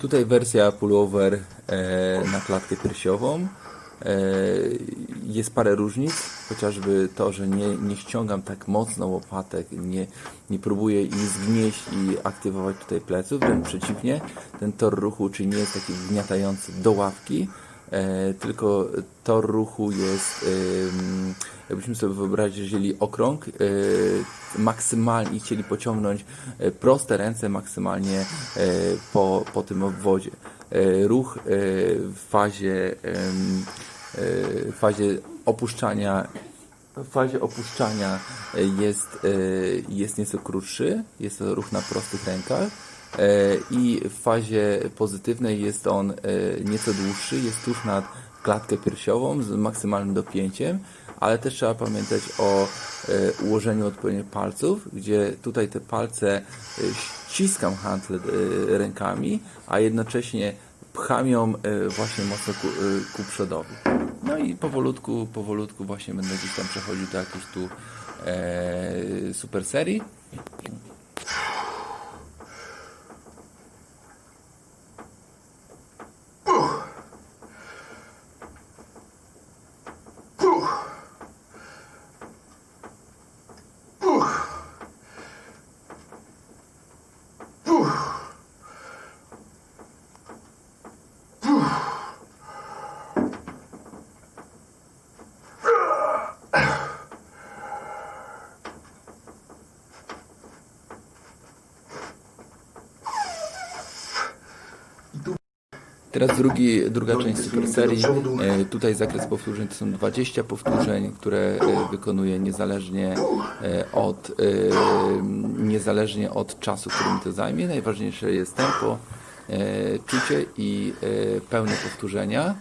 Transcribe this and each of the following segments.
Tutaj wersja pullover e, na klatkę piersiową. E, jest parę różnic, chociażby to, że nie, nie ściągam tak mocno łopatek, nie, nie próbuję ich zgnieść i aktywować tutaj pleców, wręcz przeciwnie, ten tor ruchu, czyli nie jest taki wgniatający do ławki, tylko tor ruchu jest, jakbyśmy sobie wyobrazić, jeżeli okrąg, e, maksymalnie chcieli pociągnąć e, proste ręce maksymalnie e, po, po tym obwodzie. E, Ruch e, w fazie, e, w fazie opuszczania w fazie opuszczania e, jest, e, jest nieco krótszy, jest to ruch na prostych rękach e, i w fazie pozytywnej jest on e, nieco dłuższy, jest tuż nad klatkę piersiową z maksymalnym dopięciem, ale też trzeba pamiętać o e, ułożeniu odpowiednich palców, gdzie tutaj te palce e, ściskam handle e, rękami, a jednocześnie pcham ją e, właśnie mocno ku, e, ku przodowi. No i powolutku, powolutku właśnie będę gdzieś tam przechodził do jakiejś tu e, super serii. Teraz drugi, druga część super serii. E, Tutaj zakres powtórzeń to są 20 powtórzeń, które e, wykonuję niezależnie e, od, niezależnie od czasu, który mi to zajmie. Najważniejsze jest tempo, czucie i pełne powtórzenia.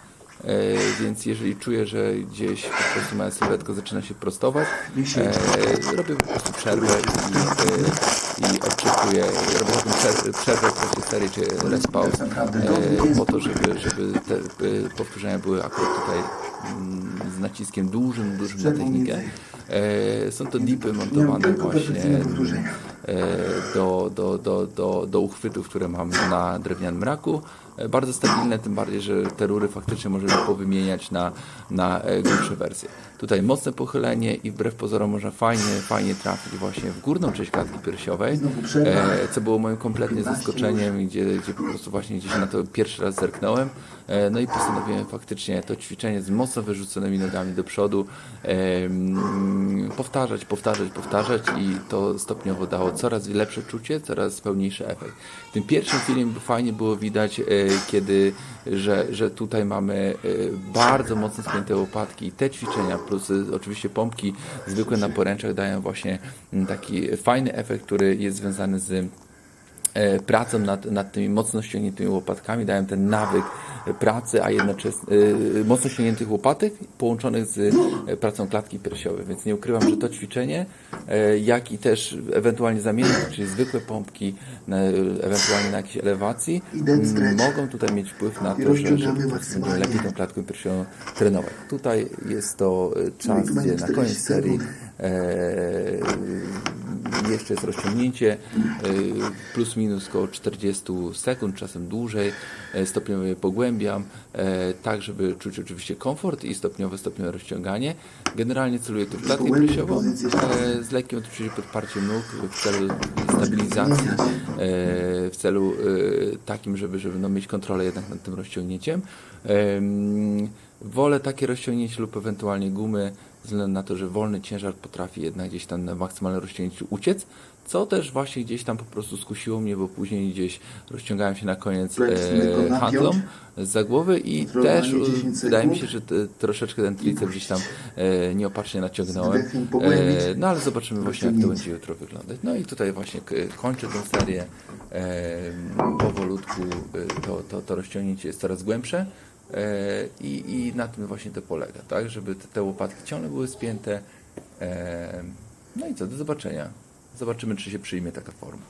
E, Więc jeżeli czuję, że gdzieś po prostu moja sylwetka zaczyna się prostować, e, robię po prostu przerwę i, e, i odczytuję, robię taką przerwę, przerwę w trakcie serii, czy rest pause, e, po to, żeby, żeby te powtórzenia były akurat tutaj mm, z naciskiem dużym, dużym na technikę. E, Są to dipy montowane właśnie do, do, do, do, do uchwytów, które mam na drewnianym raku. E, Bardzo stabilne, tym bardziej, że te rury faktycznie możemy powymieniać na, na e, grubsze wersje. Tutaj mocne pochylenie i wbrew pozorom można fajnie, fajnie trafić właśnie w górną część klatki piersiowej, e, co było moim kompletnie zaskoczeniem, gdzie, gdzie po prostu właśnie gdzieś na to pierwszy raz zerknąłem. E, No i postanowiłem faktycznie to ćwiczenie z mocno wyrzuconymi nogami do przodu powtarzać, powtarzać, powtarzać i to stopniowo dało coraz lepsze czucie, coraz pełniejszy efekt. W tym pierwszym filmie fajnie było widać, e, kiedy, że, że tutaj mamy e, bardzo mocno spięte łopatki i te ćwiczenia plus e, oczywiście pompki zwykłe na poręczach dają właśnie mm, taki fajny efekt, który jest związany z e, pracą nad, nad tymi mocno ściągniętymi łopatkami, dałem ten nawyk pracy, a jednocześnie mocno ściągniętych łopatek połączonych z e, pracą klatki piersiowej, więc nie ukrywam, że to ćwiczenie, e, jak i też ewentualnie zamienne, czyli zwykłe pompki, ewentualnie na jakiejś elewacji, mogą tutaj mieć wpływ na to, że, będziemy lepiej tą klatkę piersiową trenować. Tutaj jest to czas, gdzie na koniec serii jeszcze jest rozciągnięcie e, plus minus około 40 sekund, czasem dłużej. E, Stopniowo je pogłębiam, e, tak żeby czuć oczywiście komfort i stopniowe, stopniowe rozciąganie. Generalnie celuję tu w klatkę piersiową e, z lekkim oczywiście podparciem nóg w celu stabilizacji, w celu takim, żeby, żeby no, mieć kontrolę jednak nad tym rozciągnięciem. Em, Wolę takie rozciągnięcie lub ewentualnie gumy, ze względu na to, że wolny ciężar potrafi jednak gdzieś tam na maksymalne rozciągnięcie uciec, co też właśnie gdzieś tam po prostu skusiło mnie, bo później gdzieś rozciągałem się na koniec e, handlą za głowy i też wydaje mi się, że te, troszeczkę ten triceps gdzieś tam e, nieopatrznie naciągnąłem. E, no ale zobaczymy właśnie jak to będzie jutro wyglądać. No i tutaj właśnie kończę tę serię. E, powolutku e, to, to, to rozciągnięcie jest coraz głębsze. E, I, I na tym właśnie to polega, tak? Żeby te, te łopatki ciągle były spięte. E, no i co, do zobaczenia. Zobaczymy, czy się przyjmie taka forma.